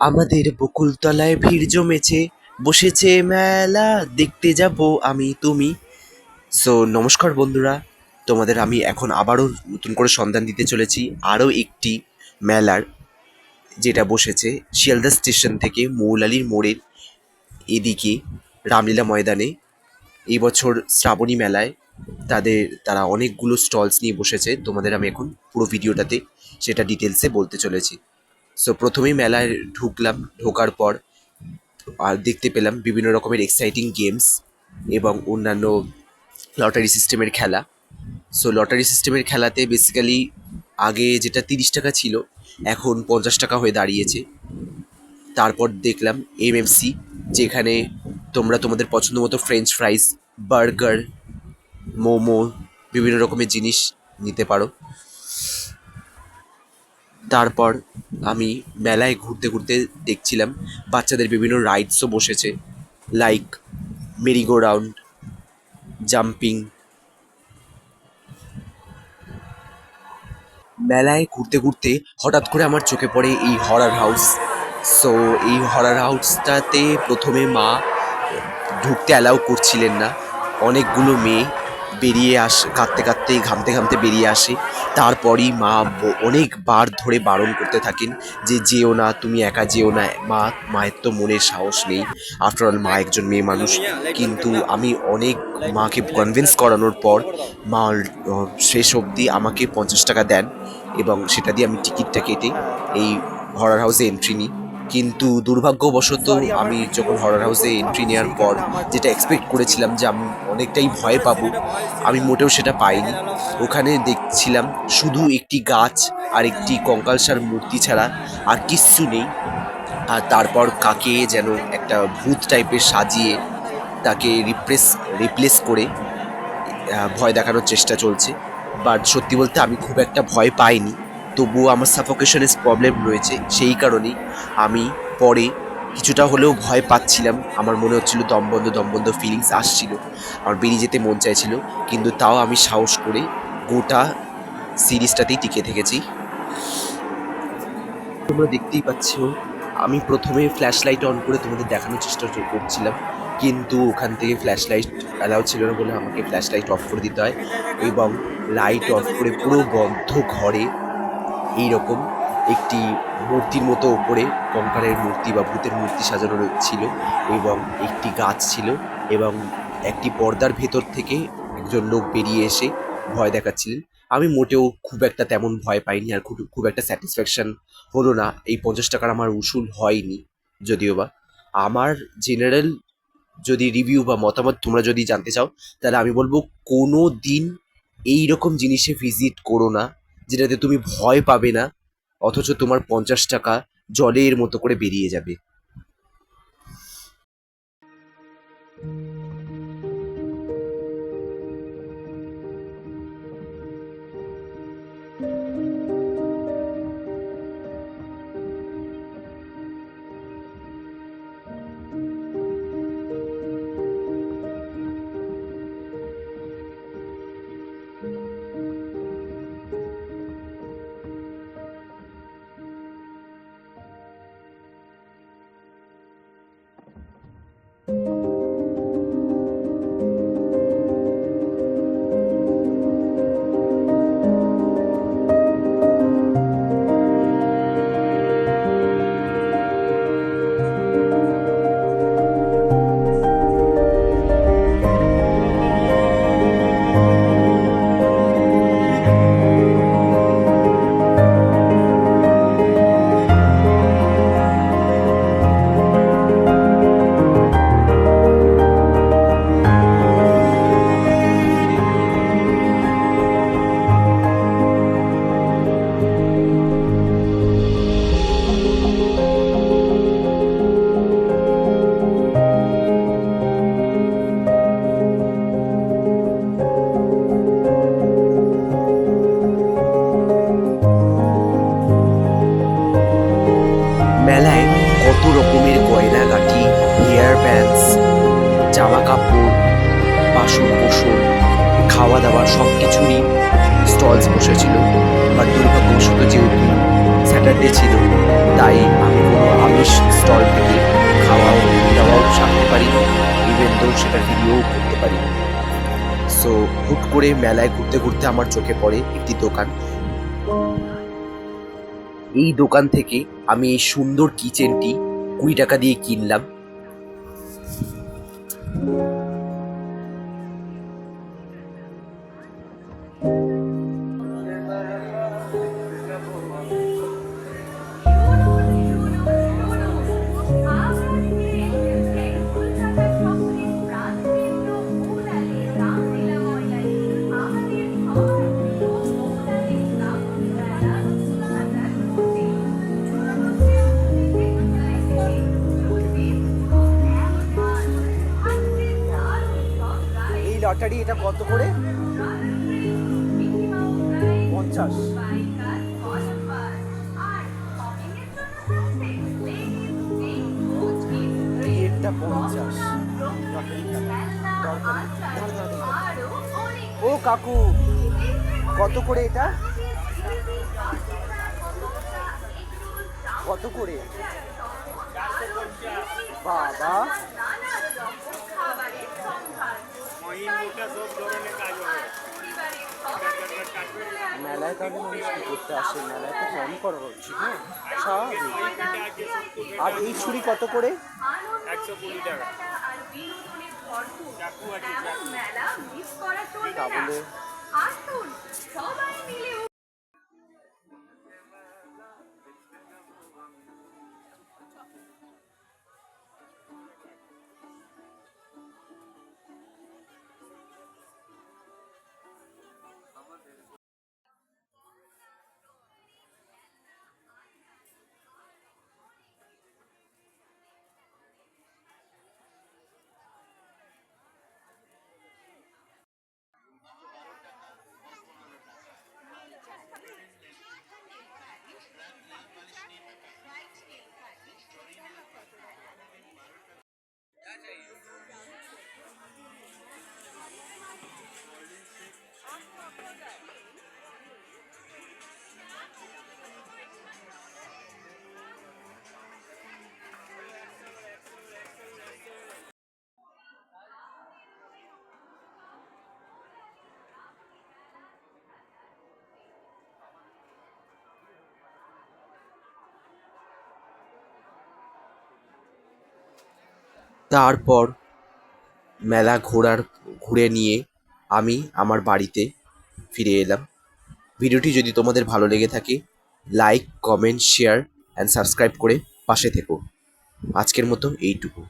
আমাদের বকুলতলায় ভিড় জমেছে, বসেছে মেলা, দেখতে যাব আমি, তুমি। সো নমস্কার বন্ধুরা, তোমাদের আমি এখন আবারও নতুন করে সন্ধান দিতে চলেছি, আরও একটি মেলার, যেটা বসেছে শিয়ালদা স্টেশন থেকে মৌলালির মোড়ের এদিকে, রামলীলা ময়দানে। এই বছর শ্রাবণী মেলায় তাদের, তারা অনেকগুলো স্টলস নিয়ে বসেছে। তোমাদের আমি এখন পুরো ভিডিওটাতে সেটা ডিটেলসে বলতে চলেছি। সো প্রথমেই মেলায় ঢুকলাম, ঢোকার পর, আর দেখতে পেলাম বিভিন্ন রকমের এক্সাইটিং গেমস এবং অন্যান্য লটারি সিস্টেমের খেলা। সো লটারি সিস্টেমের খেলাতে বেসিক্যালি আগে যেটা তিরিশ টাকা ছিল, এখন পঞ্চাশ টাকা হয়ে দাঁড়িয়েছে। তারপর দেখলাম এমএফসি যেখানে তোমরা তোমাদের পছন্দ মতো ফ্রেঞ্চ ফ্রাইস বার্গার মোমো, বিভিন্ন রকমের জিনিস নিতে পারো। তারপর আমি মেলায় ঘুরতে ঘুরতে দেখছিলাম, বাচ্চাদের বিভিন্ন রাইডসও বসেছে লাইক মেরিগো রাউন্ড জাম্পিং মেলায় ঘুরতে ঘুরতে হঠাৎ করে আমার চোখে পড়ে এই হরার হাউস সো এই হরার হাউসটাতে প্রথমে মা ঢুকতে অ্যালাউ করছিলেন না। অনেকগুলো মেয়ে বেরিয়ে আস, কাঁদতে কাঁদতে ঘামতে ঘামতে বেরিয়ে আসে। তারপরই মা অনেকবার ধরে বারণ করতে থাকেন যে, যেও না, তুমি একা যেও না। মা, মায়ের তো মনের সাহস নেই। আফটার অল মা একজন মেয়ে মানুষ। কিন্তু আমি অনেক মাকে কনভিন্স করানোর পর, মা শেষ অবধি আমাকে পঞ্চাশ টাকা দেন এবং সেটা দিয়ে আমি টিকিটটা কেটে এই হরার হাউসে এন্ট্রি নিই। কিন্তু দুর্ভাগ্যবশত আমি যখন হরার হাউসে এন্ট্রি নেওয়ার পর যেটা এক্সপেক্ট করেছিলাম যে আমি অনেকটাই ভয় পাবো আমি মোটেও সেটা পাইনি। ওখানে দেখছিলাম শুধু একটি গাছ আর একটি কঙ্কালসার মূর্তি ছাড়া আর কিচ্ছু নেই। আর তারপর কাকে যেন একটা ভূত টাইপের সাজিয়ে তাকে রিপ্লেস রিপ্লেস করে ভয় দেখানোর চেষ্টা চলছে। বাট সত্যি বলতে আমি খুব একটা ভয় পাইনি। তবুও আমার সাফোকেশনের প্রবলেম রয়েছে, সেই কারণেই আমি পরে কিছুটা হলেও ভয় পাচ্ছিলাম। আমার মনে হচ্ছিল দমবন্ধ দমবন্ধ ফিলিংস আসছিল। আমার বেরিয়ে যেতে মন চাইছিল, কিন্তু তাও আমি সাহস করে গোটা সিরিজটাতেই টিকে থেকেছি। তোমরা দেখতেই পাচ্ছ, আমি প্রথমে ফ্ল্যাশ লাইট অন করে তোমাদের দেখানোর চেষ্টা করছিলাম, কিন্তু ওখান থেকে ফ্ল্যাশ লাইট অ্যালাউ ছিল না বলে আমাকে ফ্ল্যাশ লাইট অফ করে দিতে হয় এবং লাইট অফ করে পুরো বদ্ধ ঘরে এইরকম একটি মূর্তির মতো ওপরে কঙ্কালের মূর্তি বা ভূতের মূর্তি সাজানো ছিল এবং একটি গাছ ছিল এবং একটি পর্দার ভেতর থেকে একজন লোক বেরিয়ে এসে ভয় দেখাচ্ছিলেন। আমি মোটেও খুব একটা তেমন ভয় পাইনি আর খুব খুব একটা স্যাটিসফ্যাকশন হলো না। এই পঞ্চাশ টাকার আমার উসুল হয়নি যদিও বা। আমার জেনারেল যদি রিভিউ বা মতামত তোমরা যদি জানতে চাও, তাহলে আমি বলব কোনো দিন এই রকম জিনিসে ভিজিট করো না। যেটাতে তুমি ভয় পাবে না অথচ তোমার পঞ্চাশ টাকা জলের মতো করে বেরিয়ে যাবে। মেলায় ফলস বসেছিল, বা দুর্ভাগ্যবশত যেহেতু স্যাটারডে ছিল, তাই আমি কোনো আমিষ স্টল থেকে খাওয়াও দাওয়াও সারতে পারি ইভেন তো সেটা ভিডিও করতে পারি সো হুট করে মেলায় ঘুরতে ঘুরতে আমার চোখে পড়ে একটি দোকান। এই দোকান থেকে আমি এই সুন্দর কিচেনটি কুড়ি টাকা দিয়ে কিনলাম। লটারি এটা কত করে? পঞ্চাশ। এটা পঞ্চাশ। ও কাকু, কত করে এটা? কত করে? বাবা। মেলায় তাহলে মানুষ কি করতে আসে? মেলায় তো কম করা হচ্ছে হ্যাঁ স্বাভাবিক। আর এই ছুরি কত করে? একশো কুড়ি টাকা। তাহলে তারপর মেলা ঘোরার ঘুরে নিয়ে আমি আমার বাড়িতে ফিরে এলাম। ভিডিওটি যদি তোমাদের ভালো লেগে থাকে like comment share and subscribe করে পাশে থেকো। আজকের মতো এইটুকু।